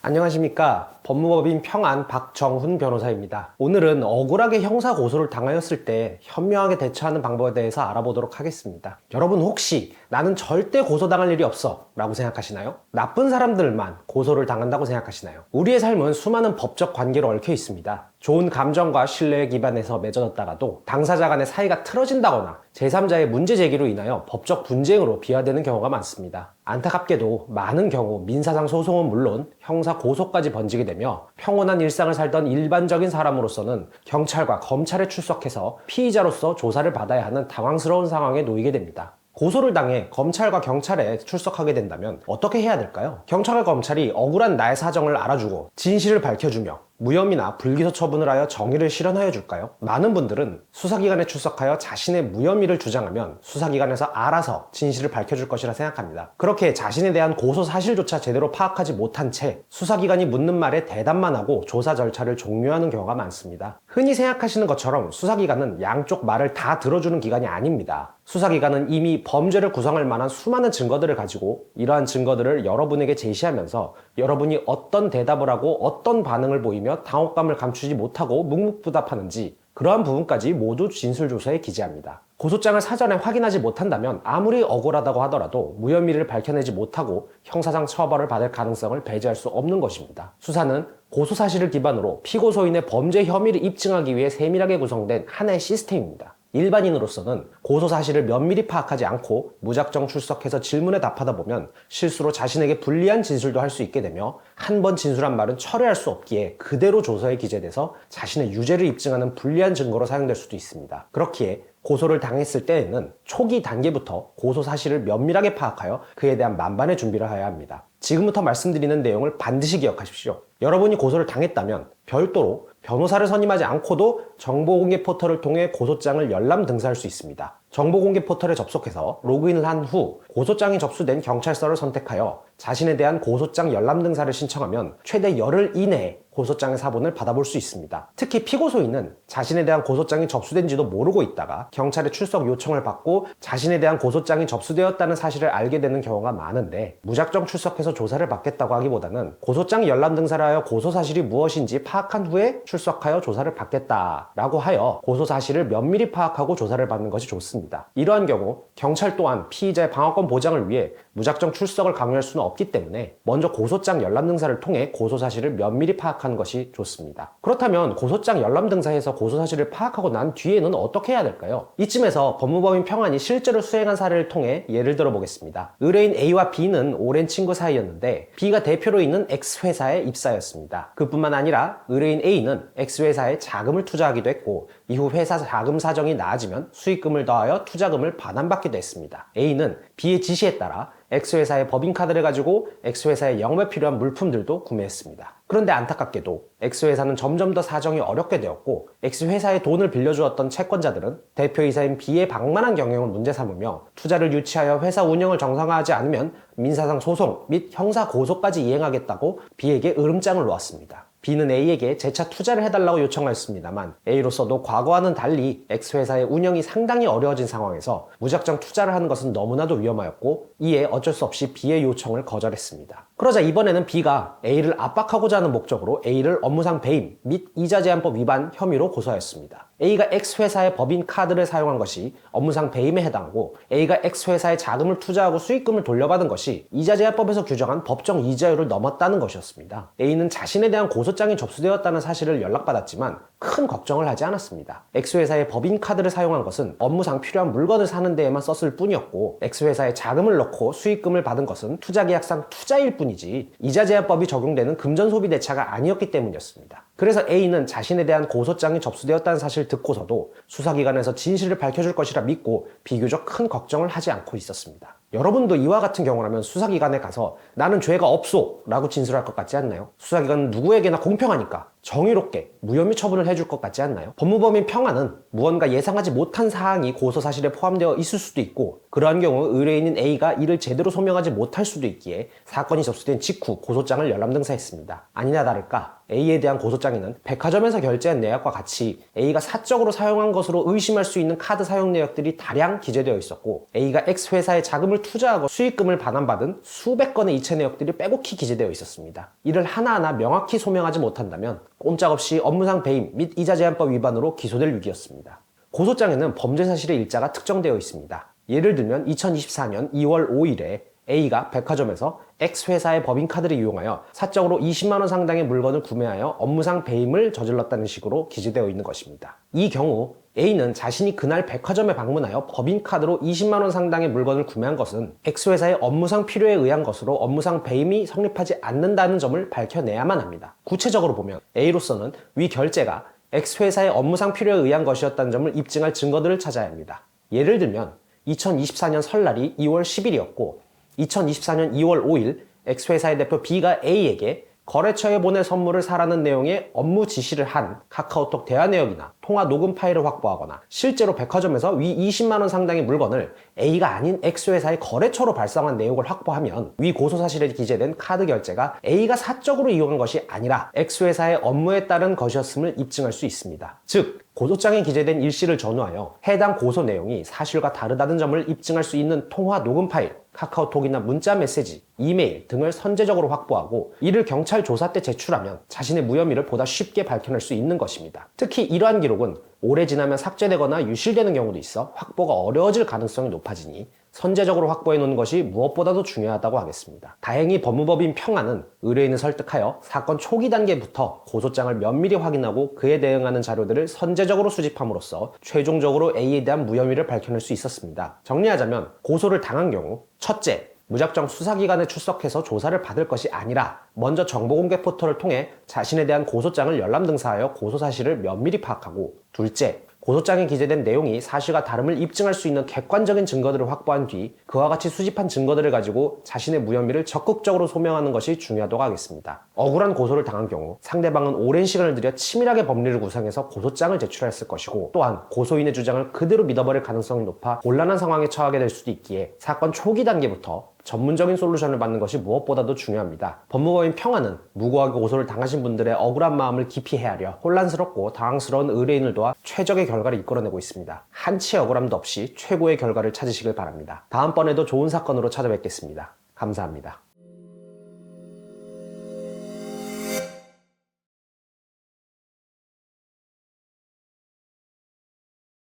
안녕하십니까. 법무법인 평안 박정훈 변호사입니다. 오늘은 억울하게 형사 고소를 당하였을 때 현명하게 대처하는 방법에 대해서 알아보도록 하겠습니다. 여러분 혹시 나는 절대 고소당할 일이 없어 라고 생각하시나요? 나쁜 사람들만 고소를 당한다고 생각하시나요? 우리의 삶은 수많은 법적 관계로 얽혀 있습니다. 좋은 감정과 신뢰에 기반해서 맺어졌다가도 당사자 간의 사이가 틀어진다거나 제3자의 문제 제기로 인하여 법적 분쟁으로 비화되는 경우가 많습니다. 안타깝게도 많은 경우 민사상 소송은 물론 형사 고소까지 번지게 되며 평온한 일상을 살던 일반적인 사람으로서는 경찰과 검찰에 출석해서 피의자로서 조사를 받아야 하는 당황스러운 상황에 놓이게 됩니다. 고소를 당해 검찰과 경찰에 출석하게 된다면 어떻게 해야 될까요? 경찰과 검찰이 억울한 나의 사정을 알아주고 진실을 밝혀주며 무혐의나 불기소 처분을 하여 정의를 실현하여 줄까요? 많은 분들은 수사기관에 출석하여 자신의 무혐의를 주장하면 수사기관에서 알아서 진실을 밝혀줄 것이라 생각합니다. 그렇게 자신에 대한 고소 사실조차 제대로 파악하지 못한 채 수사기관이 묻는 말에 대답만 하고 조사 절차를 종료하는 경우가 많습니다. 흔히 생각하시는 것처럼 수사기관은 양쪽 말을 다 들어주는 기관이 아닙니다. 수사기관은 이미 범죄를 구성할 만한 수많은 증거들을 가지고 이러한 증거들을 여러분에게 제시하면서 여러분이 어떤 대답을 하고 어떤 반응을 보이며 당혹감을 감추지 못하고 묵묵부답하는지 그러한 부분까지 모두 진술조서에 기재합니다. 고소장을 사전에 확인하지 못한다면 아무리 억울하다고 하더라도 무혐의를 밝혀내지 못하고 형사상 처벌을 받을 가능성을 배제할 수 없는 것입니다. 수사는 고소 사실을 기반으로 피고소인의 범죄 혐의를 입증하기 위해 세밀하게 구성된 하나의 시스템입니다. 일반인으로서는 고소 사실을 면밀히 파악하지 않고 무작정 출석해서 질문에 답하다 보면 실수로 자신에게 불리한 진술도 할 수 있게 되며 한 번 진술한 말은 철회할 수 없기에 그대로 조서에 기재돼서 자신의 유죄를 입증하는 불리한 증거로 사용될 수도 있습니다. 그렇기에 고소를 당했을 때에는 초기 단계부터 고소 사실을 면밀하게 파악하여 그에 대한 만반의 준비를 해야 합니다. 지금부터 말씀드리는 내용을 반드시 기억하십시오. 여러분이 고소를 당했다면 별도로 변호사를 선임하지 않고도 정보공개 포털을 통해 고소장을 열람 등사할 수 있습니다. 정보공개 포털에 접속해서 로그인을 한 후 고소장이 접수된 경찰서를 선택하여 자신에 대한 고소장 열람 등사를 신청하면 최대 열흘 이내에 고소장의 사본을 받아볼 수 있습니다. 특히 피고소인은 자신에 대한 고소장이 접수된지도 모르고 있다가 경찰의 출석 요청을 받고 자신에 대한 고소장이 접수되었다는 사실을 알게 되는 경우가 많은데 무작정 출석해서 조사를 받겠다고 하기보다는 고소장 열람 등사를 하여 고소 사실이 무엇인지 파악한 후에 출석하여 조사를 받겠다라고 하여 고소 사실을 면밀히 파악하고 조사를 받는 것이 좋습니다. 이러한 경우 경찰 또한 피의자의 방어권 보장을 위해 무작정 출석을 강요할 수는 없기 때문에 먼저 고소장 열람 등사를 통해 고소 사실을 면밀히 파악하는 것이 좋습니다. 그렇다면 고소장 열람 등사에서 고소 사실을 파악하고 난 뒤에는 어떻게 해야 될까요? 이쯤에서 법무법인 평안이 실제로 수행한 사례를 통해 예를 들어 보겠습니다. 의뢰인 A와 B는 오랜 친구 사이였는데 B가 대표로 있는 X 회사에 입사였습니다. 그뿐만 아니라 의뢰인 A는 X 회사에 자금을 투자하기도 했고 이후 회사 자금 사정이 나아지면 수익금을 더하여 투자금을 반환받기도 했습니다. A는 B의 지시에 따라 X회사의 법인카드를 가지고 X회사의 영업에 필요한 물품들도 구매했습니다. 그런데 안타깝게도 X회사는 점점 더 사정이 어렵게 되었고 X회사에 돈을 빌려주었던 채권자들은 대표이사인 B의 방만한 경영을 문제 삼으며 투자를 유치하여 회사 운영을 정상화하지 않으면 민사상 소송 및 형사 고소까지 이행하겠다고 B에게 으름장을 놓았습니다. B는 A에게 재차 투자를 해달라고 요청하였습니다만 A로서도 과거와는 달리 X회사의 운영이 상당히 어려워진 상황에서 무작정 투자를 하는 것은 너무나도 위험하였고 이에 어쩔 수 없이 B의 요청을 거절했습니다. 그러자 이번에는 B가 A를 압박하고자 하는 목적으로 A를 업무상 배임 및 이자 제한법 위반 혐의로 고소하였습니다. A가 X회사의 법인 카드를 사용한 것이 업무상 배임에 해당하고 A가 X회사에 자금을 투자하고 수익금을 돌려받은 것이 이자 제한법에서 규정한 법정 이자율을 넘었다는 것이었습니다. A는 자신에 대한 고소장이 접수되었다는 사실을 연락받았지만 큰 걱정을 하지 않았습니다. X회사의 법인 카드를 사용한 것은 업무상 필요한 물건을 사는 데에만 썼을 뿐이었고 X회사에 자금을 넣고 수익금을 받은 것은 투자 계약상 투자일 뿐 이지 이자 제한법이 적용되는 금전 소비 대차가 아니었기 때문이었습니다. 그래서 A는 자신에 대한 고소장이 접수되었다는 사실을 듣고서도 수사기관에서 진실을 밝혀줄 것이라 믿고 비교적 큰 걱정을 하지 않고 있었습니다. 여러분도 이와 같은 경우라면 수사기관에 가서 나는 죄가 없소 라고 진술할 것 같지 않나요? 수사기관은 누구에게나 공평하니까 정의롭게 무혐의 처분을 해줄 것 같지 않나요? 법무법인 평안은 무언가 예상하지 못한 사항이 고소 사실에 포함되어 있을 수도 있고 그러한 경우 의뢰인인 A가 이를 제대로 소명하지 못할 수도 있기에 사건이 접수된 직후 고소장을 열람 등사했습니다. 아니나 다를까 A에 대한 고소장에는 백화점에서 결제한 내역과 같이 A가 사적으로 사용한 것으로 의심할 수 있는 카드 사용 내역들이 다량 기재되어 있었고 A가 X 회사에 자금을 투자하고 수익금을 반환받은 수백 건의 이체 내역들이 빼곡히 기재되어 있었습니다. 이를 하나하나 명확히 소명하지 못한다면 꼼짝없이 업무상 배임 및 이자 제한법 위반으로 기소될 위기였습니다. 고소장에는 범죄 사실의 일자가 특정되어 있습니다. 예를 들면 2024년 2월 5일에 A가 백화점에서 X회사의 법인카드를 이용하여 사적으로 20만원 상당의 물건을 구매하여 업무상 배임을 저질렀다는 식으로 기재되어 있는 것입니다. 이 경우 A는 자신이 그날 백화점에 방문하여 법인카드로 20만원 상당의 물건을 구매한 것은 X회사의 업무상 필요에 의한 것으로 업무상 배임이 성립하지 않는다는 점을 밝혀내야만 합니다. 구체적으로 보면 A로서는 위 결제가 X회사의 업무상 필요에 의한 것이었다는 점을 입증할 증거들을 찾아야 합니다. 예를 들면 2024년 설날이 2월 10일이었고 2024년 2월 5일 X회사의 대표 B가 A에게 거래처에 보낼 선물을 사라는 내용의 업무 지시를 한 카카오톡 대화 내역이나 통화 녹음 파일을 확보하거나 실제로 백화점에서 위 20만원 상당의 물건을 A가 아닌 X회사의 거래처로 발송한 내용을 확보하면 위 고소 사실에 기재된 카드 결제가 A가 사적으로 이용한 것이 아니라 X회사의 업무에 따른 것이었음을 입증할 수 있습니다. 즉, 고소장에 기재된 일시를 전후하여 해당 고소 내용이 사실과 다르다는 점을 입증할 수 있는 통화 녹음 파일, 카카오톡이나 문자 메시지, 이메일 등을 선제적으로 확보하고 이를 경찰 조사 때 제출하면 자신의 무혐의를 보다 쉽게 밝혀낼 수 있는 것입니다. 특히 이러한 기록은 오래 지나면 삭제되거나 유실되는 경우도 있어 확보가 어려워질 가능성이 높아지니 선제적으로 확보해 놓는 것이 무엇보다도 중요하다고 하겠습니다. 다행히 법무법인 평안은 의뢰인을 설득하여 사건 초기 단계부터 고소장을 면밀히 확인하고 그에 대응하는 자료들을 선제적으로 수집함으로써 최종적으로 A에 대한 무혐의를 밝혀낼 수 있었습니다. 정리하자면 고소를 당한 경우 첫째, 무작정 수사기관에 출석해서 조사를 받을 것이 아니라 먼저 정보공개 포털을 통해 자신에 대한 고소장을 열람 등사하여 고소 사실을 면밀히 파악하고 둘째, 고소장에 기재된 내용이 사실과 다름을 입증할 수 있는 객관적인 증거들을 확보한 뒤 그와 같이 수집한 증거들을 가지고 자신의 무혐의를 적극적으로 소명하는 것이 중요하다고 하겠습니다. 억울한 고소를 당한 경우 상대방은 오랜 시간을 들여 치밀하게 법리를 구성해서 고소장을 제출했을 것이고 또한 고소인의 주장을 그대로 믿어버릴 가능성이 높아 곤란한 상황에 처하게 될 수도 있기에 사건 초기 단계부터 전문적인 솔루션을 받는 것이 무엇보다도 중요합니다. 법무법인 평화는 무고하게 고소를 당하신 분들의 억울한 마음을 깊이 헤아려 혼란스럽고 당황스러운 의뢰인을 도와 최적의 결과를 이끌어내고 있습니다. 한치 억울함도 없이 최고의 결과를 찾으시길 바랍니다. 다음번에도 좋은 사건으로 찾아뵙겠습니다. 감사합니다.